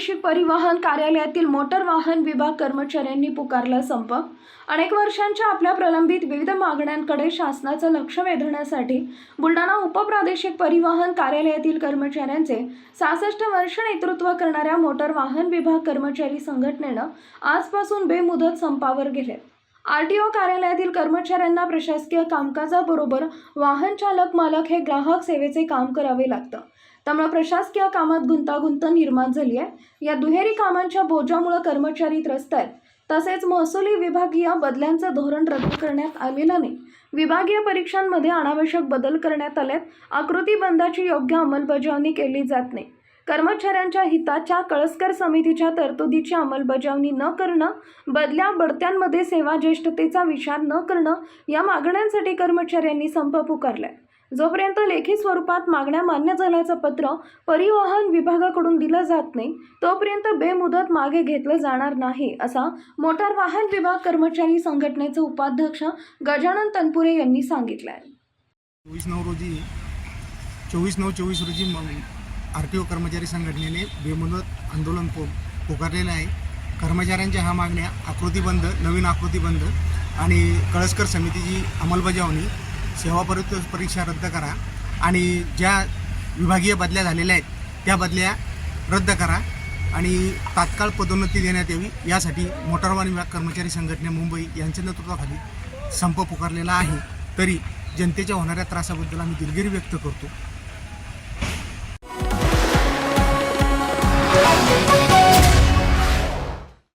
प्रादेशिक परिवहन कार्यालयातील मोटर वाहन विभाग कर्मचाऱ्यांनी पुकारला संप. अनेक वर्षांच्या आपल्या प्रलंबित विविध मागण्यांकडे शासनाचं लक्ष वेधण्यासाठी बुलढाणा उपप्रादेशिक परिवहन कार्यालयातील कर्मचाऱ्यांचे सहासष्ट वर्ष नेतृत्व करणाऱ्या मोटर वाहन विभाग कर्मचारी संघटनेनं आजपासून बेमुदत संपावर गेले. आर टी ओ कार्यालयातील कर्मचाऱ्यांना प्रशासकीय कामकाजाबरोबर वाहन चालक मालक हे ग्राहक सेवेचे काम करावे लागतं. त्यामुळे प्रशासकीय कामात गुंतागुंत निर्माण झाली आहे. या दुहेरी कामांच्या बोजामुळे कर्मचारी त्रस्त आहेत. तसेच महसुली विभागीय बदल्यांचं धोरण रद्द करण्यात आलेलं नाही. विभागीय परीक्षांमध्ये अनावश्यक बदल करण्यात आलेत. आकृती बंदाची योग्य अंमलबजावणी केली जात नाही. कर्मचाऱ्यांच्या हिताच्या कळसकर समितीच्या तरतुदीची अंमलबजावणी न करणं बदल्या बढत्यांमध्ये सेवा ज्येष्ठतेचा विचार न करणं या मागण्यांसाठी कर्मचाऱ्यांनी संप पुकारलाय. जोपर्यंत लेखी स्वरूपात मागण्या मान्य झाल्याचं पत्र परिवहन विभागाकडून दिलं जात नाही तोपर्यंत बेमुदत मागे घेतलं जाणार नाही असा मोटार वाहन विभाग कर्मचारी संघटनेचे उपाध्यक्ष गजानन तनपुरे यांनी सांगितलं आहे चोवीस नऊ रोजी चोवीस नऊ चोवीस रोजी आर टी ओ कर्मचारी संघटनेने बेमुदत आंदोलन पो पुकारलेलं आहे. कर्मचाऱ्यांच्या ह्या मागण्या आकृतीबंद नवीन आकृतीबंद आणि कळसकर समितीची अंमलबजावणी सेवा परत परीक्षा रद्द करा आणि ज्या विभागीय बदल्या झालेल्या आहेत त्या बदल्या रद्द करा आणि तात्काळ पदोन्नती देण्यात यावी. यासाठी मोटार वाहन विभाग कर्मचारी संघटने मुंबई यांच्या नेतृत्वाखाली संप पुकारलेला आहे. तरी जनतेच्या होणाऱ्या त्रासाबद्दल आम्ही दिलगिरी व्यक्त करतो.